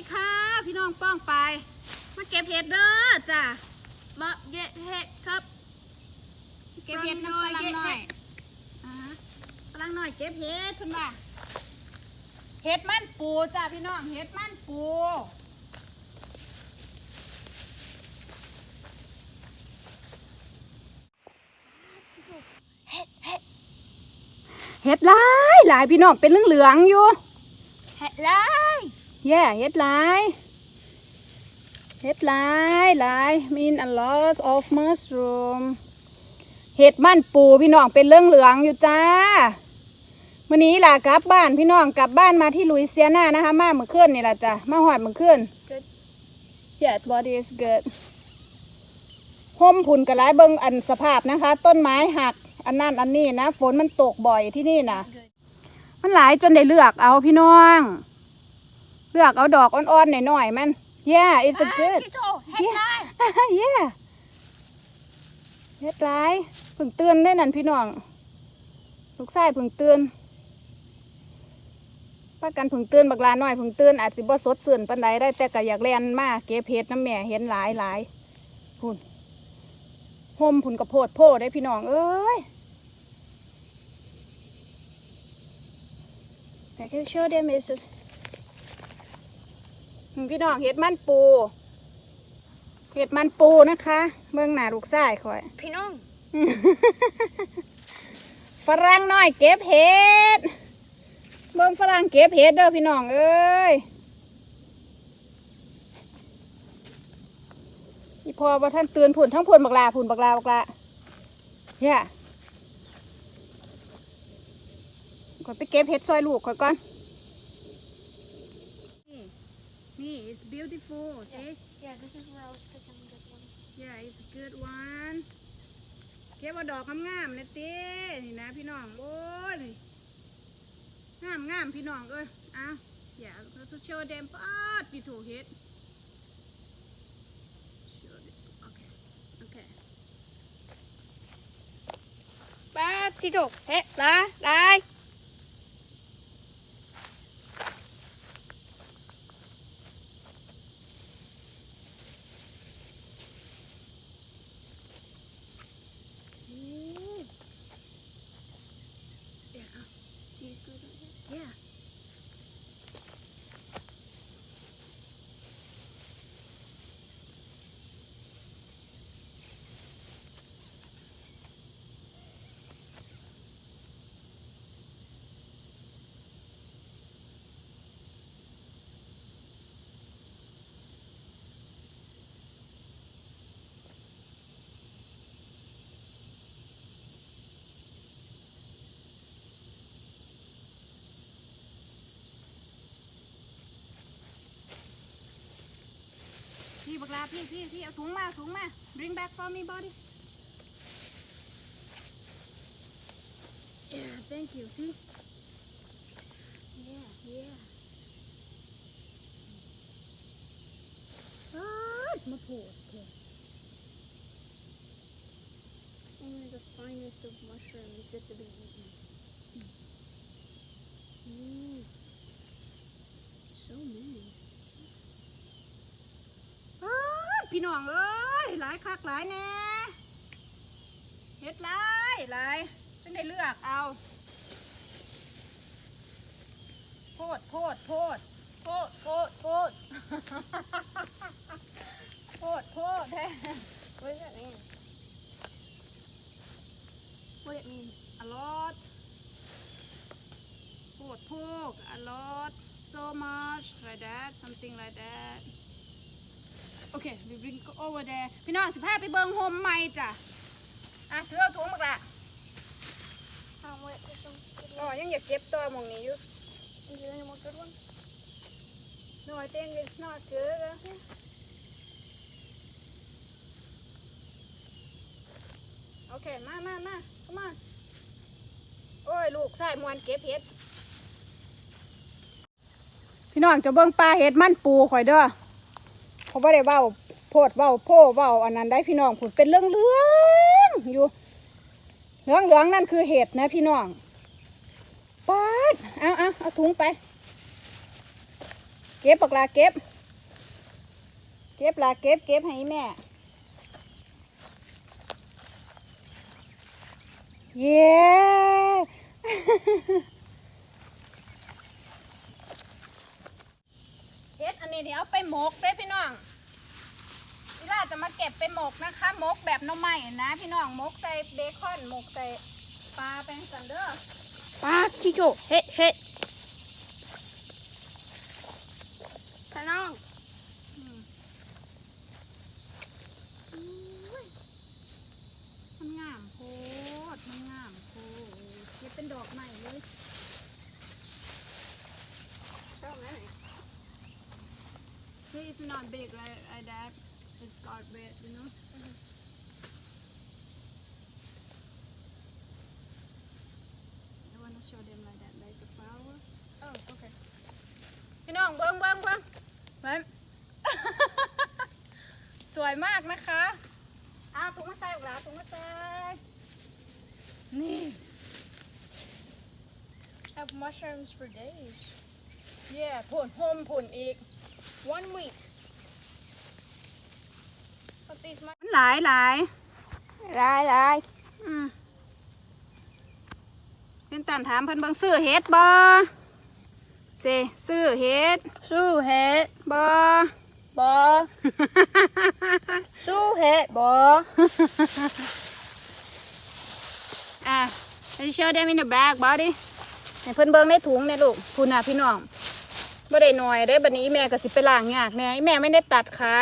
ดีค่ะ พี่น้องป้องไป มาเก็บเห็ดเด้อจ้ะมาเย็ดเห็ดครับเก็บเห็ดน้อยฝรั่งน้อยอ่าฮะฝรั่งน้อยเก็บเห็ดคุณว่าเห็ดมันปูจ้ะพี่น้องเห็ดมันปูเห็ดเห็ดเห็ดหลายหลายพี่น้องเป็นเหลืองๆอยู่เห็ดลาย แย่เห็ดหลายเห็ดหลายหลาย mean a lot of mushroom เห็ดมันปูพี่น้องเป็นเรื่องเหลืองๆอยู่จ้าวันนี้ล่ะกลับบ้านพี่น้องกลับบ้านมาที่ลุยเซียนานะคะ มาเมื่อคืนนี่ล่ะจ้ะมาหอดเมื่อคืน yes body is good ห่มผุนกระไรเบิงอันสภาพนะคะ ต้นไม้หักอันนั่นอันนี้นะ ฝนมันตกบ่อยที่นี่นะมันหลายจนได้เลือกเอาพี่น้อง เลือกเอาดอกอ่อนๆหน่อยๆมัน yeah it's a good จิโตเห็ดลาย yeah เฮ็ดร้ายเพึ่งเตือนได้นั่นพี่น้องลูกชายเพึ่งเตือนป้ากันเพึ่งเตือนบักลาน้อยเพึ่งเตือนอาจสิบ่สดสื่นปานใดได้แต่ก็อยากแล่นมาเก็บเห็ดน้ำแม่เห็นหลายหลายพุ่นห่มพุ่นกระโพดโพได้พี่น้องเอ้ยแต่ก็โชว์เดมิส พี่น้องเห็ดมันปู เห็ดมันปูนะคะ เมืองหนาลูกชายคอย พี่น้องฝรั่งน้อยเก็บเห็ดเบิ่งฝรั่งเก็บเห็ดเด้อพี่น้องเอ้ยอีพอว่าท่านเตือนผุนทั้งผุนบักลาผุนบักลาบักลาเฮ้ยก่อนไปเก็บเห็ดซอยลูกก่อนก่อนนี่ นี่ it's beautiful see yeah this is where I was picking this one Yeah, it's a good one. เก็บเอาดอกงามๆเลยเต้นี่นะพี่น้องโอ้ยนี่งามงามๆพี่น้องเอ้ยเอาอย่าเราจะโชว์เดมปาดพี่ถูกเฮ็ด Show this. Okay. Okay. ป้าจิโตเห็ดลายล Yeah. ลาพี่พี่พี่เอาถุงมาเอาถุงมา bring back for me body yeah thank you see yeah yeah อ้ายมาโผล่เถอะ only the finest of mushrooms get to be eaten น้องเอ้ยหลายคักหลายแน่เฮ็ดหลายหลายเป็นได้เลือกเอาโพดโพดโพดโพดโพดโพดโพดโพดแท้ what does that mean what it mean a lot โพดโพก a lot so much like that something like that โอเค we bring over there พี่น้องสิพาไปเบิงโฮมใหม่จ้ะ อะถือเอาถุงมากละ um wait there's some good อ๋อ ones ยังอยากเก็บตัวหมองนี้อยู่ is there any more good ones no I think it's not good โอเคมามามาเข้ามาโอ้ย ลูกใส่มวนเก็บเห็ด พี่น้องจะเบิ่งปลาเห็ดมันปูข่อยเด้อ เพราะว่าได้เว้าโพดเว้าโพเว้าอันนั้นได้พี่น้องผุดเป็นเรื่องเรื่องอยู่เหลืองเหลืองนั่นคือเห็ดนะพี่น้องปาดเอาเอาเอาถุงไป เก็บปากลาเก็บ เก็บละเก็บเก็บให้แม่ เย้ เฮ็ดอันนี้ เดี๋ยวเอาไปหมกได้อพี่น้องพี่ล่าจะมาเก็บไปหมกนะคะหมกแบบหน้ำใหม่นะ พี่น้องหมกใส่เบคอนหมกใส่ปลาเป็นสันเดอร์ Ah, Chicho, hit, hit. Turn on. มันงามโคตรมันงามโคตรเก็บเป็นดอกใหม่เลย So many. See, it's not big like, like that. It's got red, you know. I want to show them like that, like the flower. Oh, okay. พี่น้องเบิ้งเบิ้งเบิ้งเบิ้งสวยมากนะคะอ้าวถุงมาใส่ออกแล้วถุงมาใส่นี่ Have mushrooms for days. เย่ผลโฮมผลอีก One week. But these มันหลายหลาย Lie, lie. อืมเป็นตันถามเพิ่นเบิ่งซื้อเฮ็ดบ่เซซื้อเฮ็ด Su hit, บ่ ba. Su hit, ba. อะ Can you show them in the bag body ให้เพิ่นเบิ่งในถุงเนี่ยลูกคุณน่ะพี่น้อง บ่ได้หน่อยเด้บัดนี้แม่ก็สิไปล้างยากแน่แม่ไม่ได้ตัดขา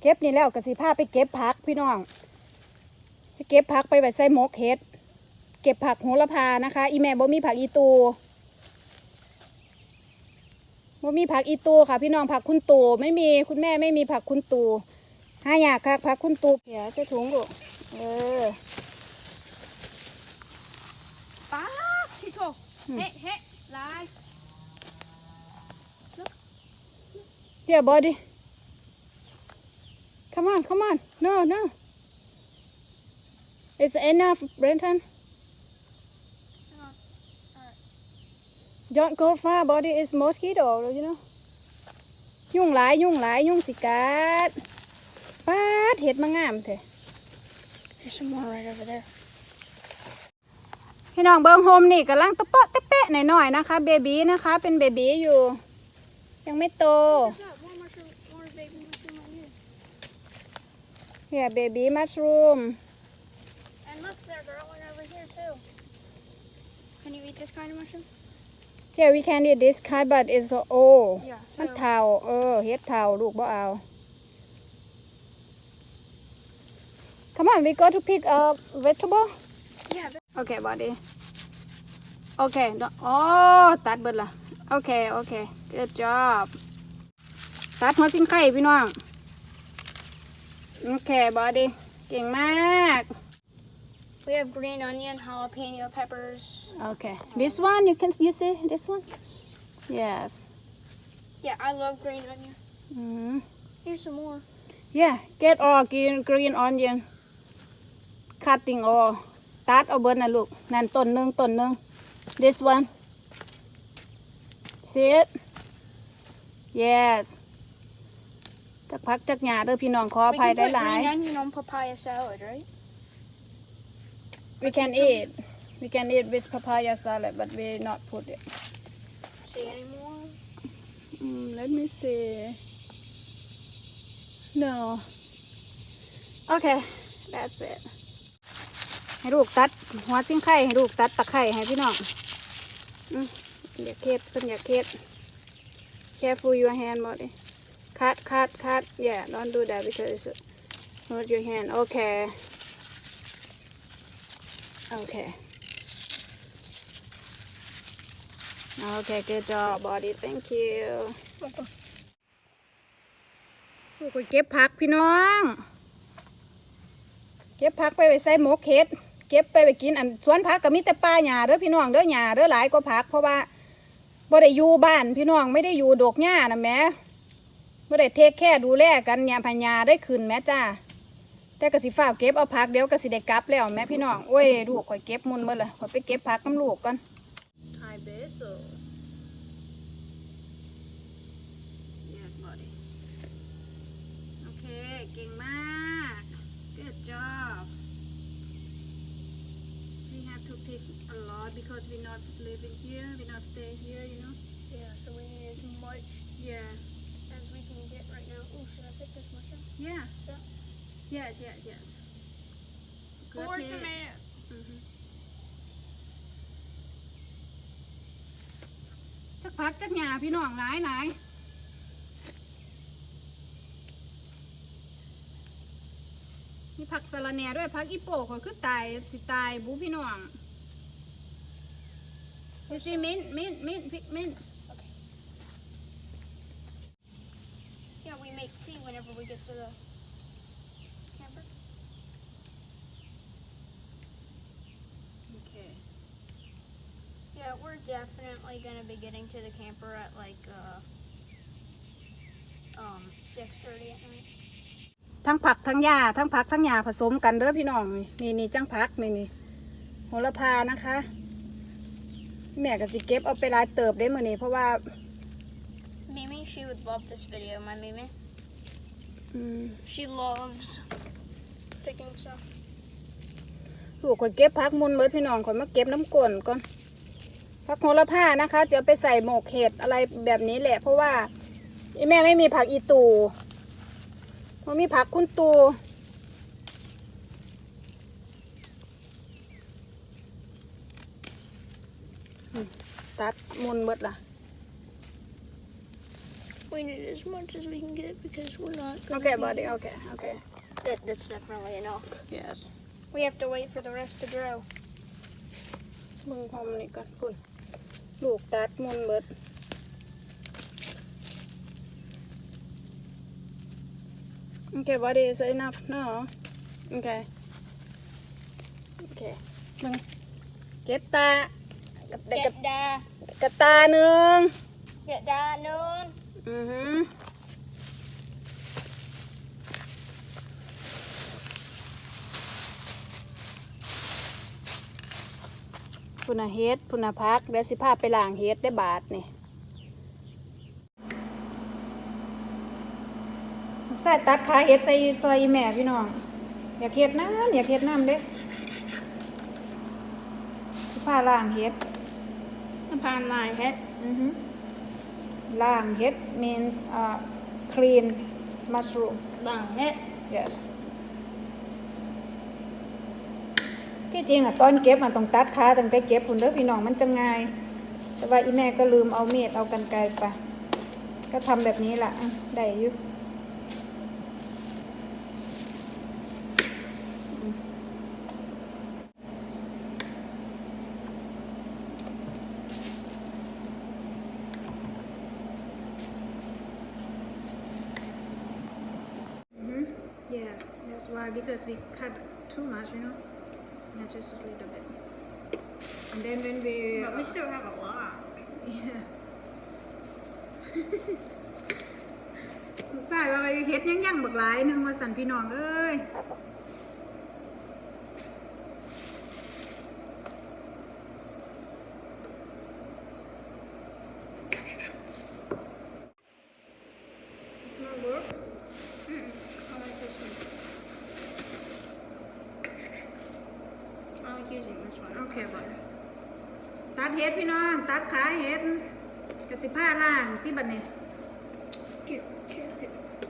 เก็บนี่แล้วก็สิพาไปเก็บผักพี่น้องไปเก็บผักไปไว้ใส่หมกเฮ็ด เก็บผักโหระพานะคะ อีแม่บ่มีผักอีตูบ่มีผักอีตูค่ะ พี่น้องผักคุณตูไม่มีคุณแม่ไม่มีผักคุณตูห้าอยากค่ะผักคุณตูเดี๋ยวจะถุงลูกเออ Ah, Chicho. Hmm. Hit, hit, lie. Yeah, buddy. Come on, come on. No, no. It's enough, Brenton. Don't go far, buddy. It's mosquito, you know. ยุ่งหลายยุ่งหลายยุ่งสิกัดป้าดเห็ดมางามเถอะ There's some more right over there. พี่น้องเบิงโฮมนี่กำลังตะเปาะตะเปะหน่อยๆนะคะ เบบีนะคะ เป็นเบบีอยู่ ยังไม่โต There's that one mushroom, more baby mushroom right here. เนี่ยเบบีมัชรูม And look, they're growing over here too. Can you eat this kind of mushroom? Yeah we can eat this kind but it's old Yeah. มันเทาเออเฮ็ดเทาลูกบ่เอา Come on we go to pick a vegetable yeah. Okay buddy Okay อ๋อตัดเบิดละโอเคโอเค good job ตัดหัวซิงไข่พี่น้อง โอเค buddy เก่งมาก We have green onion, jalapeno peppers. Okay this one you can you see this one yes Yeah, I love green onion. mm. Here's some more. Yeah, get all green green onion. Cutting all. ตัดเอาเบิดนะลูก นั่นต้นหนึ่งต้นหนึ่ง This one. See it? Yes. จักพักจักหยาเด้อพี่น้องขออ We ภัย can ได้ put หลาย green onion on papaya salad, right? We can eat. We can eat with papaya salad, but we not put it. See any more? Mm, let me see. No. Okay, that's it. ให้ลูกตัด หัวซิ่งไข่ให้ลูกตัดตะไคร่ให้พี่น้องอืมอย่าเคล็ดเป็นอย่าเคล็ด Careful your hand, body. Cut, cut, cut. Yeah, don't do that because it's hurt your hand. Okay. Okay. Okay, good job, body. Thank you. ลูกไปเก็บผักพี่น้อง เก็บผักไปไปใส่หมกเห็ด เก็บไปไปกินอันสวนผักก็มีแต่ป่าหญ้าเด้อพี่น้องเด้อหญ้าเด้อหลายกว่าผัก เพราะว่าบ่ได้อยู่บ้านพี่น้องไม่ได้อยู่ดกหญ้านะแม่บ่ได้เทคแค่ดูแลกันหญ้าพญาได้ขึ้นแม่จ้าแต่ก็สิฝ้าเก็บเอาผักเดี๋ยวก็สิได้กลับแล้วแม่พี่น้องโอ้ยลูกข่อยเก็บมุนเบิดเลยข่อยไปเก็บผักน้ำลูกก่อน Hi, my basil yes body โอเคเก่งมาก good job we have to pick a lot because we not living here we not stay here you know Yeah, so we need as much yeah as we can get right now. Oh, should I pick this mushroom? yeah Yeah. yes yes yes Good Four hit. tomatoes. อือฮึจักพักจักหยาพี่น้องหลายหลายมีผักสะระแหน่ด้วยผักอีโป่ก็คือตายสิตายบูพี่น้อง ดูสิมิ้นมิ้นมิ้นพริกมิ้น Yeah, we make tea whenever we get to the camper. โอเค Yeah, we're definitely gonna be getting to the camper at like uh um six thirty at night. ทั้งผักทั้งหญ้าทั้งผักทั้งหญ้าผสมกันเด้อพี่น้องนี่นี่นี่จังผักนี่นี่โหระพานะคะ แม่ก็สิเก็บเอาไปหลายเติบได้มื้อนี้เพราะว่า Mimi, she would love this video. My Mimi, อืม she loves picking stuff. ลูกคนเก็บพักมุนเบิดพี่น้องคนมาเก็บน้ำกลนก่อนพักโหระพานะคะจะเอาไปใส่หมกเห็ดอะไรแบบนี้แหละ เพราะว่าอีแม่ไม่มีผักอีตูมันมีผักคุณตู ตัดมุนเบิดล่ะ We need as much as we can get because we're not. โอ Gonna เค be- บอดี้โอเคโอเค That, that's definitely enough. yes We have to wait for the rest to grow. มึงพอมนนี่ก่อนคุณลูกตัดมุนเบิด Okay, what is enough? No. Okay. Okay. มึงเก็บตา ได้กับ Get da, กระตาหนึ่ง get da noon. อือหือพุนาเฮ็ดพุนาพักเดี๋ยวสิพาไปล้างเฮ็ดได้บาทนี่ใส่ตัดขาเฮ็ดใส่ซอยอีแม่พี่น้อง อยากเฮ็ดน้ำอยากเฮ็ดน้ำเด้สิพาล้างเฮ็ด Upon my head. อือฮึล้างเฮ็ด means uh, clean mushroom Long head. yes ที่จริงอะตอนเก็บมันต้องตัดขาตั้งแต่เก็บพุ่นเด้อพี่น้องมันจะง่าย แต่ว่าอีแม่ก็ลืมเอามีดเอากันไกรไป ก็ทำแบบนี้ล่ะอะได้อยู่อืม Mhm. Yes, that's why because we cut too much, you know, not just a little bit. And then when we, But we still have a lot. yeah. ใช่ว่าไปเฮ็ดยังยังบักหลายหนึงมาสั่นพี่น้องเอ้ย It's not work. I like this one. I like using this one. โอ เคบ่ตัดเฮ็ดพี่น้อง ตัดขาเฮ็ดกะสิผ้าล่างที่บัดนี้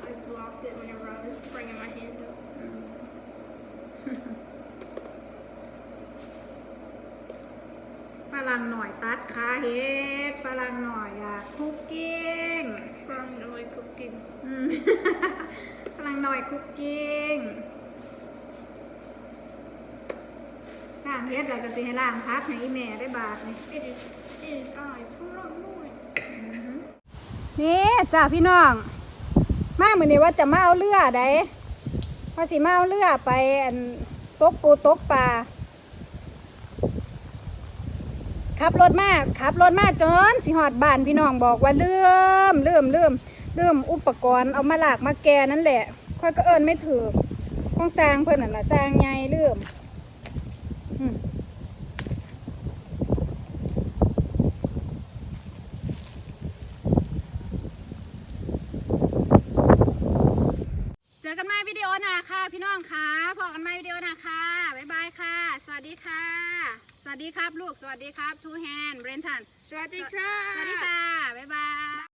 I blocked it whenever I was bringing my hand up. ฝรั่งหน่อยตัดขาเฮ็ดฝรั่งหน่อยอยากคุกกิ้ง From the way cooking. อืม ฝรั่งหน่อยคุกกิ้งล่างเฮ็ดแล้วก็สิให้ล่างพักให้อีแม่ได้บาทนี่ It is, it is I from morning. นี่จ้าพี่น้อง มาเหมือนนี้ว่าจะมาเอาเรือได้ว่าสิมาเอาเรือไปอันตกปูตกปลาขับรถมาขับรถมาจนสิหอดบ้านพี่น้องบอกว่าเลื่อมเลื่อมเลื่อมเลื่อมอุปกรณ์เอามาหลากมาแกนั่นแหละ ค่อยก็เอิญไม่ถือของสร้างเพื่อนนั่นะสร้างใหญ่เลื่อม เจอกันใหม่วิดีโอหน้าค่ะ พี่น้องค่ะพบกันใหม่วิดีโอหน้าค่ะบ๊ายบายค่ะ สวัสดีค่ะ สวัสดีครับลูก สวัสดีครับทูแฮนเบรนทันสวัสดีครับสวัสดีค่ะ บ๊ายบาย